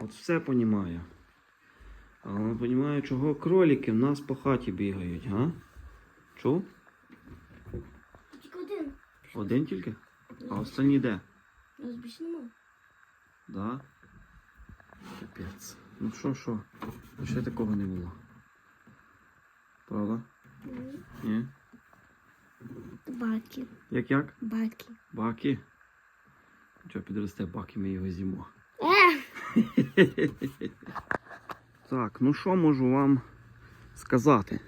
От все понімаю. Але не понімаю, чого кролики в нас по хаті бігають, га? Чув? Тільки один. Один тільки? А останній де? У нас нема. Да? Капець. Ну що, що? Ще такого не було. Правда? Ні? Баки. Як як? Баки. Баки? Що підросте баки, ми його з'їмо. Е! Так, ну що можу вам сказати?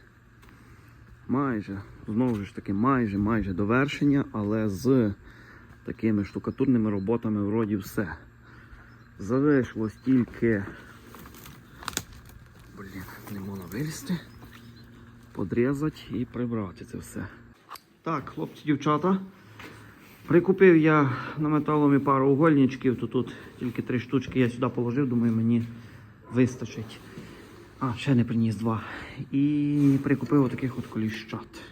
Майже, знову ж таки, майже, майже довершення, але з такими штукатурними роботами вроді все. Залишилось тільки. Блін, не можна вилізти, подрізати і прибрати це все. Так, хлопці, дівчата. Прикупив я на металомі пару угольничків, то тут тільки три штучки я сюди положив, думаю, мені вистачить. А, ще не приніс два. І прикупив отаких от коліщат.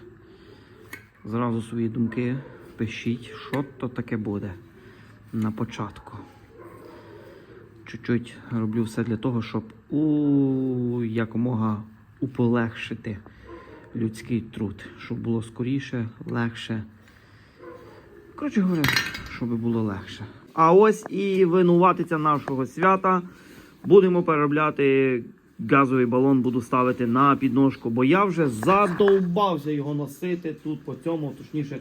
Зразу свої думки пишіть, що то таке буде на початку. Чуть-чуть роблю все для того, щоб у якомога уполегшити людський труд, щоб було скоріше, легше. Коротше говоря, щоб було легше. А ось і винуватиця нашого свята. Будемо переробляти газовий балон, буду ставити на підножку, бо я вже задовбався його носити тут по цьому, точніше,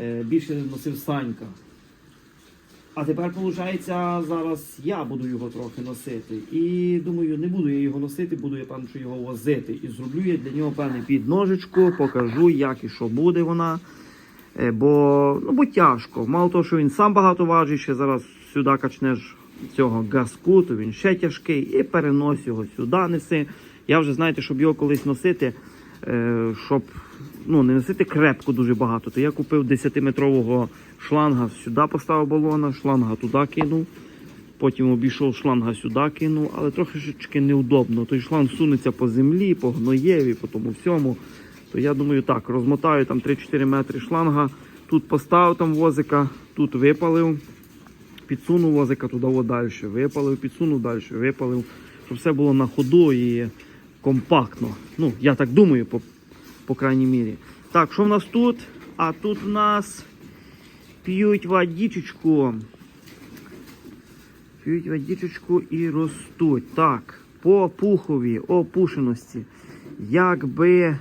е, більше носив Санька. А тепер, виходить, зараз я буду його трохи носити. І думаю, не буду я його носити, буду я певно, що його возити. І зроблю я для нього певний підножечку, покажу, як і що буде вона. Е, Бо, ну, бо тяжко. Мало того, що він сам багато важить, ще зараз сюди качнеш цього газку, то він ще тяжкий, і перенось його сюди неси. Я вже знаєте, щоб його колись носити, е, щоб ну, не носити крепко дуже багато, то я купив 10-метрового шланга сюди поставив балона, шланга туди кинув. Потім обійшов шланга сюди кинув, але трошечки неудобно. Той шланг сунеться по землі, по гноєві, по тому всьому. То я думаю, так, розмотаю там 3-4 метри шланга, тут поставив там возика, тут випалив, підсунув возика туди далі, випалив, підсунув далі, випалив, щоб все було на ходу і компактно. Ну, я так думаю, по, по крайній мірі. Так, що в нас тут? А тут в нас п'ють водичечку. П'ють водичечку і ростуть. Так, по пухові, опушеності. Якби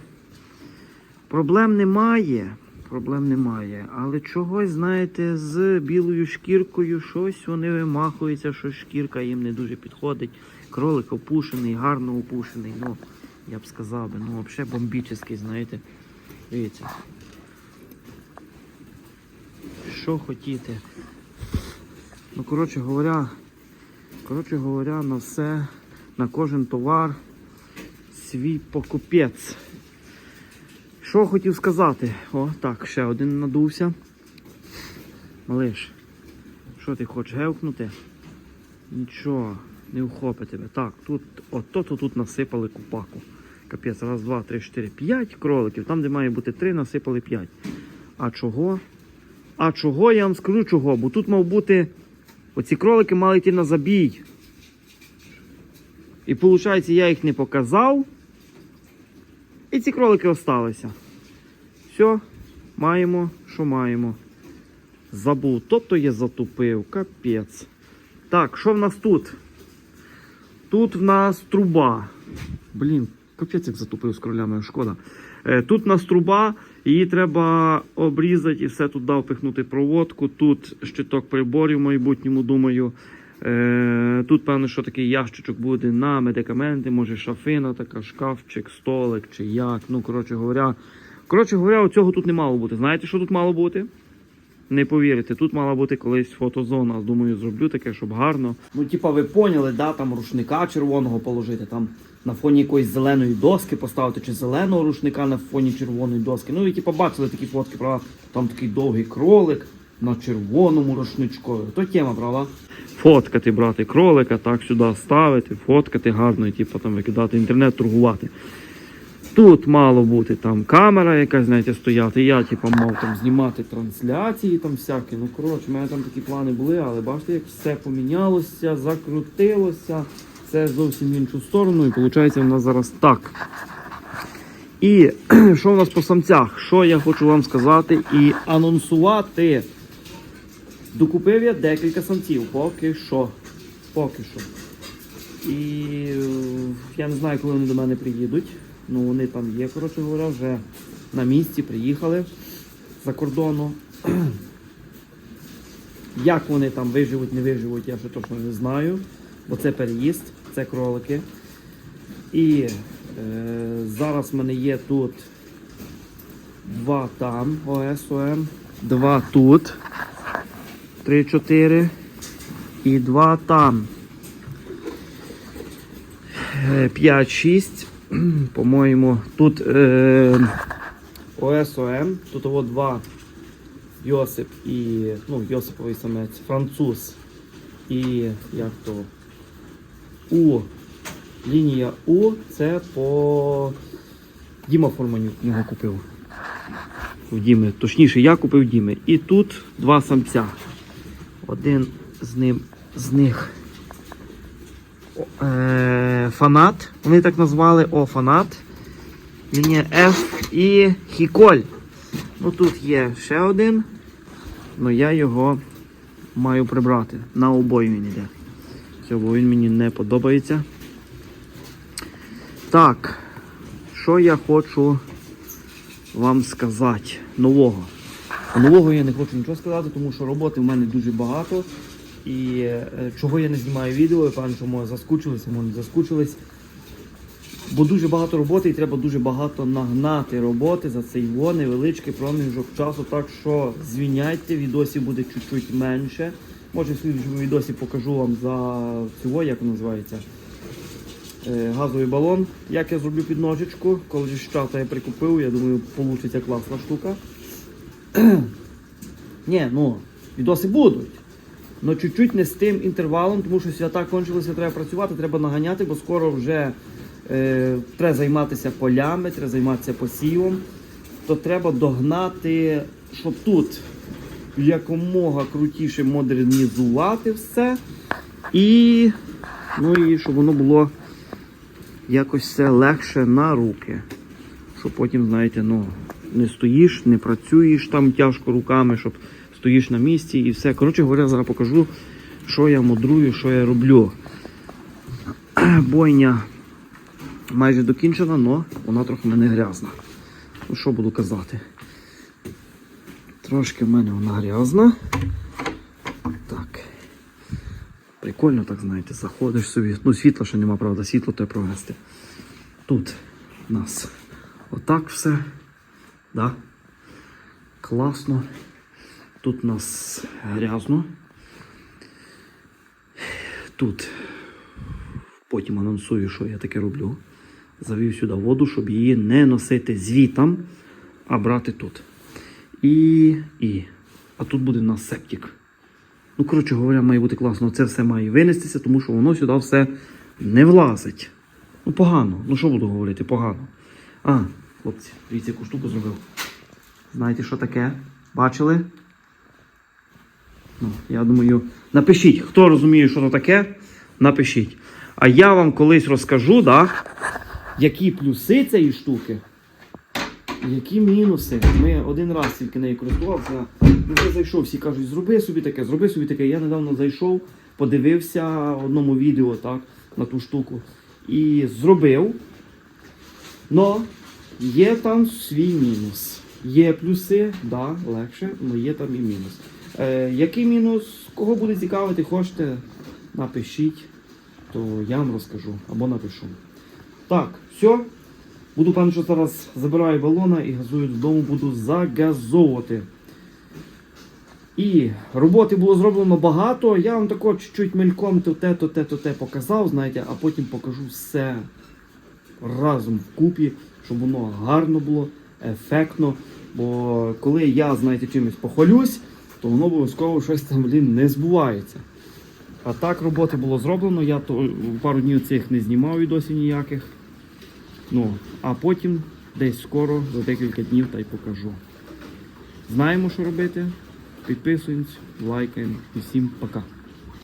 проблем немає. Проблем немає. Але чогось, знаєте, з білою шкіркою щось вони вимахуються, що шкірка їм не дуже підходить. Кролик опушений, гарно опушений. Ну, я б сказав би, ну взагалі бомбічний, знаєте. Дивіться. Що хотіти. Ну, коротше говоря, коротше говоря, на все, на кожен товар свій покупець. Що хотів сказати? О, так, ще один надувся. Малиш, що ти хочеш гевкнути? Нічого, не вхопи тебе. Так, тут, ото то тут насипали купаку. Капець, раз, два, три, чотири, п'ять кроликів. Там, де має бути три, насипали п'ять. А чого? А чого я вам скажу чого? Бо тут мав бути. Оці кролики мали йти на забій. І виходить, я їх не показав. І ці кролики осталися. Все, маємо, що маємо. Забув. Тобто я затупив. Капець. Так, що в нас тут? Тут в нас труба. Блін, капець як затупив з кролями, шкода. Е, Тут в нас труба, її треба обрізати і все туди впихнути проводку. Тут щиток приборів в майбутньому, думаю. Е, Тут, певно, що такий ящичок буде на медикаменти, може шафина, така, шкафчик, столик чи як. Ну, коротше говоря. Коротше говоря, оцього тут не мало бути. Знаєте, що тут мало бути? Не повірите, тут мала бути колись фотозона. Думаю, зроблю таке, щоб гарно. Ну, типа, ви поняли, да, там рушника червоного положити, там на фоні якоїсь зеленої доски поставити, чи зеленого рушника на фоні червоної доски. Ну, і типа бачили такі фотки, правда? Там такий довгий кролик на червоному рушничку. То тема, правда? Фоткати, брати кролика, так сюди ставити, фоткати гарно, і типу там викидати інтернет, торгувати. Тут мало бути там камера якась, знаєте, стояти. Я типу, мав там знімати трансляції там всякі. Ну, коротше, в мене там такі плани були, але бачите, як все помінялося, закрутилося. Це зовсім в іншу сторону, і виходить в нас зараз так. І що в нас по самцях? Що я хочу вам сказати і анонсувати. Докупив я декілька самців, поки що. Поки що. І е, я не знаю, коли вони до мене приїдуть. Ну вони там є, коротше говоря, вже на місці приїхали за кордону. Як вони там виживуть, не виживуть, я ще точно не знаю. Бо це переїзд, це кролики. І е, зараз в мене є тут два там ОСОМ, два тут. 3-4 і два там. 5-6. По-моєму, тут е, ОСОМ, тут от два Йосип і. Ну, Йосиповий самець, француз і як то У. Лінія У це по Діма Форманюк його купив. Діми. Точніше, я купив Діми. І тут два самця. Один з ним з них е, фанат. Вони так назвали О, фанат. Лінія F і Хіколь. Ну тут є ще один. але я його маю прибрати. На обой він йде. Все, бо він мені не подобається. Так, що я хочу вам сказати нового. Нового я не хочу нічого сказати, тому що роботи в мене дуже багато. І е, чого я не знімаю відео, я певно, що може заскучилися, може не заскучились. Бо дуже багато роботи і треба дуже багато нагнати роботи за цей во невеличкий проміжок часу. Так що звіняйте, відосів буде чуть-чуть менше. Може в слідчому відосі покажу вам за цього, як називається. Е, газовий балон. Як я зроблю під ножичку, коли ж щата я прикупив, я думаю, вийде класна штука. Ні, ну, відоси будуть. Ну чуть-чуть не з тим інтервалом, тому що свята кончилися, треба працювати, треба наганяти, бо скоро вже е, треба займатися полями, треба займатися посівом. То треба догнати, щоб тут якомога крутіше модернізувати все. І, ну, і щоб воно було якось все легше на руки. Щоб потім, знаєте, ну, не стоїш, не працюєш там тяжко руками, щоб стоїш на місці і все. Коротше говоря, зараз покажу, що я мудрую, що я роблю. Бойня майже докінчена, але вона трохи мене грязна. Ну що буду казати? Трошки в мене вона грязна. Так. Прикольно, так знаєте, заходиш собі. Ну, світла ще нема, правда, світло то провести. Тут у нас отак все. Да? Класно. Тут у нас грязно. Тут потім анонсую, що я таке роблю. Завів сюди воду, щоб її не носити звітом, а брати тут. І. і. А тут буде в нас септик. Ну, коротше говоря, має бути класно. Це все має винестися, тому що воно сюди все не влазить. Ну, погано. Ну що буду говорити, погано. А, хлопці, дивіться, яку штуку зробив. Знаєте, що таке? Бачили? Ну, я думаю, напишіть, хто розуміє, що це таке, напишіть. А я вам колись розкажу, да, які плюси цієї штуки, які мінуси. Ми один раз тільки нею користувалися. Ну, я зайшов, всі кажуть, зроби собі таке, зроби собі таке. Я недавно зайшов, подивився в одному відео так, на ту штуку. І зробив. Но є там свій мінус. Є плюси, да, легше, але є там і мінус. Е, який мінус? Кого буде цікавити, хочете, напишіть, то я вам розкажу або напишу. Так, все. Буду певно, що зараз забираю балона і газую додому, буду загазовувати. І роботи було зроблено багато. Я вам тако чуть-чуть мельком то те, то те, то те показав, знаєте, а потім покажу все разом вкупі, щоб воно гарно було, ефектно. Бо коли я, знаєте, чимось похвалюсь, то воно обов'язково щось там блін, не збувається. А так роботи було зроблено, я то пару днів цих не знімав відосів ніяких. Ну, а потім десь скоро, за декілька днів, та й покажу. Знаємо, що робити. Підписуємось, лайкаємо і всім пока.